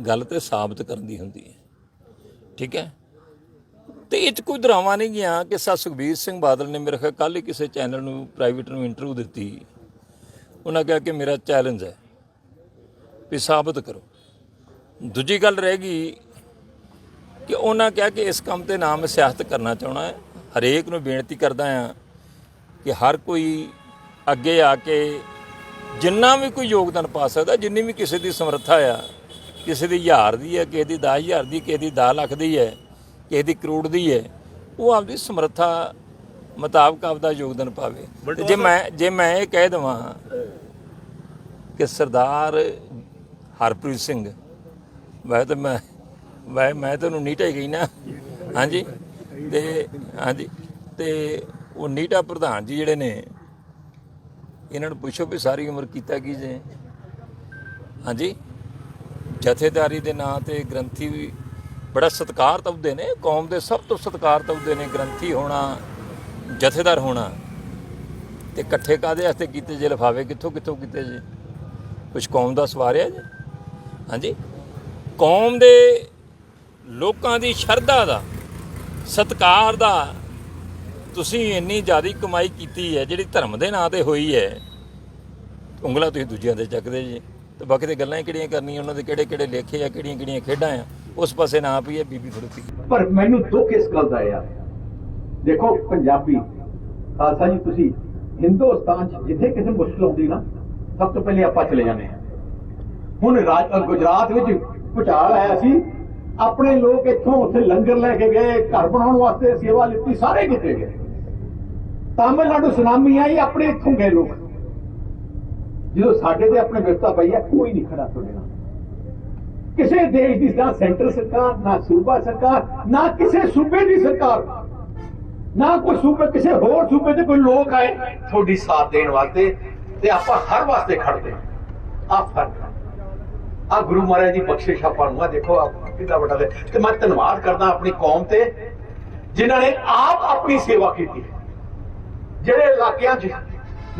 ਗੱਲ ਤੇ ਸਾਬਤ ਕਰਨ ਦੀ ਹੁੰਦੀ ਹੈ। ਠੀਕ ਹੈ? ਤੇ ਇਹ 'ਚ ਕੋਈ ਡਰਾਮਾ ਨਹੀਂ ਗਿਆ ਕਿ ਸਾ ਸੁਖਬੀਰ ਸਿੰਘ ਬਾਦਲ ਨੇ ਮੇਰੇ ਖਿਆਲ ਕੱਲ ਹੀ ਕਿਸੇ ਚੈਨਲ ਨੂੰ ਪ੍ਰਾਈਵੇਟ ਨੂੰ ਇੰਟਰਵਿਊ ਦਿੱਤੀ। ਉਹਨਾਂ ਕਿਹਾ ਕਿ ਮੇਰਾ ਚੈਲੰਜ ਹੈ ਵੀ ਸਾਬਤ ਕਰੋ। ਦੂਜੀ ਗੱਲ ਰਹਿ ਗਈ ਕਿ ਉਹਨਾਂ ਕਿਹਾ ਕਿ ਇਸ ਕੰਮ ਤੇ ਨਾ ਮੈਂ ਸਿਆਸਤ ਕਰਨਾ ਚਾਹਣਾ ਹੈ। ਹਰੇਕ ਨੂੰ ਬੇਨਤੀ ਕਰਦਾ ਆ ਕਿ ਹਰ ਕੋਈ ਅੱਗੇ ਆ ਕੇ ਜਿੰਨਾ ਵੀ ਕੋਈ ਯੋਗਦਾਨ ਪਾ ਸਕਦਾ, ਜਿੰਨੀ ਵੀ ਕਿਸੇ ਦੀ ਸਮਰੱਥਾ ਆ ਕਿਸੇ ਦੀ ਹਜ਼ਾਰ ਦੀ ਹੈ ਕਿਸੇ ਦੀ 10000 ਦੀ ਕਿਸੇ ਦੀ 10 ਲੱਖ ਦੀ ਹੈ ਕਿਸੇ ਦੀ ਕਰੋੜ ਦੀ ਹੈ ਉਹ ਆਪਦੀ ਸਮਰੱਥਾ ਮੁਤਾਬਕ ਆਪਦਾ ਯੋਗਦਾਨ ਪਾਵੇ। ਤੇ ਜੇ ਮੈਂ ਜੇ ਮੈਂ ਇਹ ਕਹਿ ਦਵਾਂ ਕਿ ਸਰਦਾਰ ਹਰਪ੍ਰੀਤ ਸਿੰਘ ਵੈ ਤਾਂ ਮੈਂ ਵੈ ਮੈਂ ਤੁਹਾਨੂੰ ਨੀਟਾ ਹੀ ਗਈ ਨਾ। ਹਾਂਜੀ? ਤੇ ਹਾਂਜੀ। ਤੇ ਉਹ ਨੀਟਾ ਪ੍ਰਧਾਨ ਜੀ ਜਿਹੜੇ ਨੇ ਇਹਨਾਂ ਨੂੰ ਪੁੱਛੋ ਵੀ ਸਾਰੀ ਉਮਰ ਕੀਤਾ ਕੀ ਜੇ। ਹਾਂਜੀ? ਜਥੇਦਾਰੀ ਦੇ ਨਾਂ ਤੇ ਗ੍ਰੰਥੀ ਵੀ ਬੜਾ ਸਤਿਕਾਰ ਤਵਦੇ ਨੇ, ਕੌਮ ਦੇ ਸਭ ਤੋਂ ਸਤਿਕਾਰ ਤਵਦੇ ਨੇ ਗ੍ਰੰਥੀ ਹੋਣਾ, ਜਥੇਦਾਰ ਹੋਣਾ। ਤੇ ਇਕੱਠੇ ਕਾਦੇ ਵਾਸਤੇ ਕੀਤੇ ਜੇ ਲਫਾਵੇ ਕਿੱਥੋਂ ਕਿੱਥੋਂ ਕੀਤੇ ਜੀ? ਕੁਝ ਕੌਮ ਦਾ ਸਵਾਰਿਆ ਜੀ? ਹਾਂਜੀ। ਕੌਮ ਦੇ ਲੋਕਾਂ ਦੀ ਸ਼ਰਧਾ ਦਾ, ਸਤਕਾਰ ਦਾ ਤੁਸੀਂ ਇੰਨੀ ਜ਼ਿਆਦਾ ਕਮਾਈ ਕੀਤੀ ਹੈ, ਜਿਹੜੀ ਧਰਮ ਦੇ ਨਾਂ ਤੇ ਹੋਈ ਹੈ, ਉਂਗਲਾ ਤੁਸੀਂ ਦੂਜਿਆਂ ਤੇ ਚੱਕਦੇ ਜੀ। ਤੇ ਬਾਕੀ ਤੇ ਗੱਲਾਂ ਹੀ ਕਿਹੜੀਆਂ ਕਰਨੀਆਂ, ਉਹਨਾਂ ਦੇ ਕਿਹੜੇ ਕਿਹੜੇ ਲੇਖੇ ਆ, ਕਿਹੜੀਆਂ ਕਿਹੜੀਆਂ ਖੇਡਾਂ ਆ, ਉਸ ਪਾਸੇ ਨਾ ਪਈਏ ਬੀਬੀ ਖੜੂਤੀ ਪਰ ਮੈਨੂੰ ਦੁੱਖ ਇਸ ਗੱਲ ਦਾ ਆ। ਦੇਖੋ, ਪੰਜਾਬੀ, ਖਾਲਸਾ ਜੀ, ਤੁਸੀਂ ਹਿੰਦੁਸਤਾਨ 'ਚ ਜਿੱਥੇ ਕਿਸੇ ਮੁਸ਼ਕਲ ਆਉਂਦੀ ਨਾ, ਸਭ ਤੋਂ ਪਹਿਲੇ ਆਪਾਂ ਚਲੇ ਜਾਂਦੇ ਹਾਂ। ਹੁਣ ਰਾਜ ਗੁਜਰਾਤ ਵਿੱਚ ਭੁਚਾਲ ਆਇਆ ਸੀ, ਆਪਣੇ ਲੋਕ ਇੱਥੋਂ ਉੱਥੇ ਲੰਗਰ ਲੈ ਕੇ ਗਏ, ਘਰ ਬਣਾਉਣ ਵਾਸਤੇ ਸੇਵਾ ਲਿੱਤੀ, ਸਾਰੇ ਕਿਤੇ ਗਏ। ਤਾਮਿਲਨਾਡੂ ਸੁਨਾਮੀ ਆਈ, ਆਪਣੇ ਇੱਥੋਂ ਗਏ ਲੋਕ। ਜਦੋਂ ਸਾਡੇ ਤੇ ਆਪਣੇ ਵਿਵਸਥਾ ਪਈ ਹੈ, ਕੋਈ ਨਹੀਂ ਖੜਾ ਤੁਹਾਡੇ ਨਾਲ। ਕਿਸੇ ਦੇਸ਼ ਦੀ ਨਾ ਸੈਂਟਰ ਸਰਕਾਰ, ਨਾ ਸੂਬਾ ਸਰਕਾਰ, ਨਾ ਕਿਸੇ ਸੂਬੇ ਦੀ ਸਰਕਾਰ। ਨਾ ਕੋਈ ਸੂਬੇ, ਕਿਸੇ ਹੋਰ ਸੂਬੇ ਦੇ ਕੋਈ ਲੋਕ ਆਏ ਤੁਹਾਡੀ ਸਾਥ ਦੇਣ ਵਾਸਤੇ ਤੇ ਆਪਾਂ ਹਰ ਵਾਸਤੇ ਖੜਦੇ ਆ ਫ਼ਰਕ ਆ ਗੁਰੂ ਮਹਾਰਾਜ ਦੀ ਬਖਸ਼ਿਸ਼ ਆਪਾਂ ਨੂੰ ਆ, ਦੇਖੋ ਆ ਕਿੰਨਾ ਵੱਡਾ ਦੇ ਤੇ ਮੈਂ ਧੰਨਵਾਦ ਕਰਦਾ ਆਪਣੀ ਕੌਮ ਤੇ, ਜਿਨ੍ਹਾਂ ਨੇ ਆਪ ਆਪਣੀ ਸੇਵਾ ਕੀਤੀ ਜਿਹੜੇ ਇਲਾਕਿਆਂ 'ਚ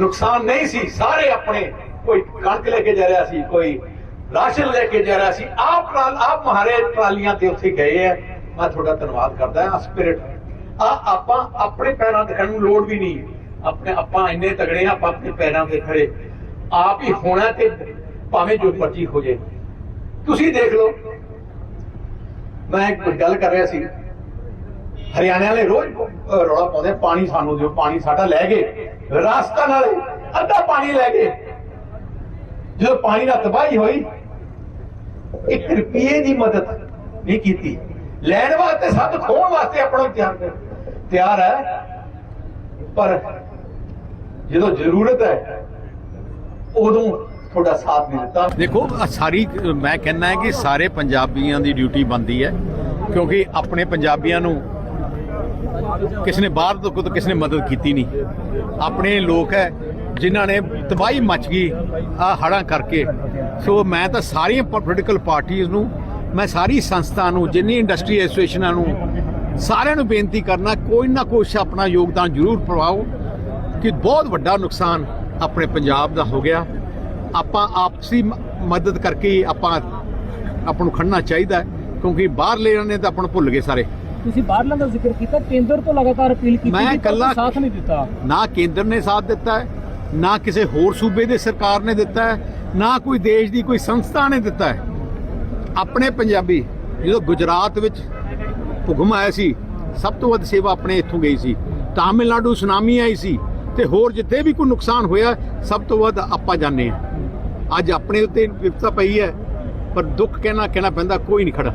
ਨੁਕਸਾਨ ਨਹੀਂ ਸੀ, ਸਾਰੇ ਆਪਣੇ ਕੋਈ ਕਣਕ ਲੈ ਕੇ ਜਾ ਰਿਹਾ ਸੀ, ਕੋਈ ਰਾਸ਼ਨ ਲੈ ਕੇ ਜਾ ਰਿਹਾ ਸੀ। ਆਪ ਨਾਲ ਆਪ ਮਹਾਰੇ ਟਰਾਲੀਆਂ ਤੇ ਉੱਥੇ ਗਏ ਆ। ਮੈਂ ਤੁਹਾਡਾ ਧੰਨਵਾਦ ਕਰਦਾ ਹਾਂ, ਸਪਿਰਿਟ। ਆ ਆਪਾਂ ਆਪਣੇ ਪੈਰਾਂ ਤੇ ਖੜਨ ਨੂੰ ਲੋੜ ਵੀ ਨਹੀਂ। ਆਪਣੇ ਆਪਾਂ ਇੰਨੇ ਤਗੜੇ ਆ ਆਪਾਂ ਆਪਣੇ ਪੈਰਾਂ ਤੇ ਖੜੇ। ਆਪ ਹੀ ਹੋਣਾ ਤੇ ਭਾਵੇਂ ਜੋ ਮਰਜ਼ੀ ਹੋ ਜੇ ਤੁਸੀਂ ਦੇਖ ਲਓ। ਮੈਂ ਇੱਕ ਗੱਲ ਕਰ ਰਿਹਾ ਸੀ। ਹਰਿਆਣੇ ਵਾਲੇ ਰੋਜ਼ ਰੌਲਾ ਪਾਉਂਦੇ ਪਾਣੀ ਸਾਨੂੰ ਦਿਓ, ਪਾਣੀ ਸਾਡਾ ਲੈ ਗਏ। ਰਾਜਸਥਾਨ ਵਾਲੇ ਅੱਧਾ ਪਾਣੀ ਲੈ ਗਏ। ਜਦੋਂ ਪਾਣੀ ਨਾਲ ਤਬਾਹੀ ਹੋਈ, ਇੱਕ ਰੁਪਏ ਦੀ ਮਦਦ ਨਹੀਂ ਕੀਤੀ। ਲੈਣ ਵਾਸਤੇ ਸਭ ਖੋਣ ਵਾਸਤੇ ਆਪਣਾ ਤਿਆਰ ਤਿਆਰ ਹੈ। ਪਰ ਜਦੋਂ ਜ਼ਰੂਰਤ ਹੈ, ਉਦੋਂ ਤੁਹਾਡਾ ਸਾਥ ਨਹੀਂ ਦਿੱਤਾ। ਦੇਖੋ ਸਾਰੀ, ਮੈਂ ਕਹਿੰਦਾ ਕਿ ਸਾਰੇ ਪੰਜਾਬੀਆਂ ਦੀ ਡਿਊਟੀ ਬਣਦੀ ਹੈ, ਕਿਉਂਕਿ ਆਪਣੇ ਪੰਜਾਬੀਆਂ ਨੂੰ ਕਿਸੇ ਨੇ ਬਾਹਰ ਤੋਂ ਕੋਈ ਕਿਸੇ ਨੇ ਮਦਦ ਕੀਤੀ ਨਹੀਂ। ਆਪਣੇ ਲੋਕ ਹੈ, ਜਿਨ੍ਹਾਂ ਨੇ ਤਬਾਹੀ ਮਚ ਗਈ, ਆ ਹੜਾਂ ਕਰਕੇ। ਸੋ ਮੈਂ ਤਾਂ ਸਾਰੀਆਂ ਪੋਲੀਟੀਕਲ ਪਾਰਟੀਆਂ ਨੂੰ, ਮੈਂ ਸਾਰੀ ਸੰਸਥਾ ਨੂੰ, ਜਿੰਨੀ ਇੰਡਸਟਰੀ ਐਸੋਸੀਏਸ਼ਨਾਂ ਨੂੰ, ਸਾਰਿਆਂ ਨੂੰ ਬੇਨਤੀ ਕਰਨਾ, ਕੋਈ ਨਾ ਕੁਛ ਆਪਣਾ ਯੋਗਦਾਨ ਜ਼ਰੂਰ ਪਾਓ, ਕਿ ਬਹੁਤ ਵੱਡਾ ਨੁਕਸਾਨ ਆਪਣੇ ਪੰਜਾਬ ਦਾ ਹੋ ਗਿਆ। ਆਪਾਂ ਆਪਸੀ ਮਦਦ ਕਰਕੇ ਹੀ ਆਪਾਂ ਆਪਾਂ ਨੂੰ ਖੜਨਾ ਚਾਹੀਦਾ ਕਿਉਂਕਿ ਬਾਹਰਲੇ ਨੇ ਤਾਂ ਆਪਾਂ ਨੂੰ ਭੁੱਲ ਗਏ ਸਾਰੇ। ਤੁਸੀਂ ਬਾਹਰਲਾਂ ਦਾ ਜ਼ਿਕਰ ਕੀਤਾ ਕੇਂਦਰ ਤੋਂ ਲਗਾਤਾਰ ਅਪੀਲ ਕੀਤੀ ਮੈਂ ਇਕੱਲਾ- ਸਾਥ ਨਹੀਂ ਦਿੱਤਾ। ਨਾ ਕੇਂਦਰ ਨੇ ਸਾਥ ਦਿੱਤਾ ਹੈ ਨਾ ਕਿਸੇ ਹੋਰ ਸੂਬੇ ਦੇ ਸਰਕਾਰ ਨੇ ਦਿੱਤਾ ਹੈ ਨਾ ਕੋਈ ਦੇਸ਼ ਦੀ ਕੋਈ ਸੰਸਥਾ ਨੇ ਦਿੱਤਾ ਹੈ। ਆਪਣੇ ਪੰਜਾਬੀ ਜਦੋਂ ਗੁਜਰਾਤ ਵਿੱਚ ਭੁਗਮ ਆਇਆ ਸੀ ਸਭ ਤੋਂ ਵੱਧ ਸੇਵਾ ਆਪਣੇ ਇੱਥੋਂ ਗਈ ਸੀ। ਤਾਮਿਲਨਾਡੂ ਸੁਨਾਮੀ ਆਈ ਸੀ ਤੇ ਹੋਰ ਜਿੱਥੇ ਵੀ ਕੋਈ ਨੁਕਸਾਨ ਹੋਇਆ ਸਭ ਤੋਂ ਵੱਧ ਆਪਾਂ ਜਾਣੇ ਆ ਅੱਜ ਆਪਣੇ ਉੱਤੇ ਵਿਪਤਾ ਪਈ ਹੈ ਪਰ ਦੁੱਖ ਕਹਿਣਾ ਕਹਿਣਾ ਪੈਂਦਾ ਕੋਈ ਨਹੀਂ ਖੜਾ।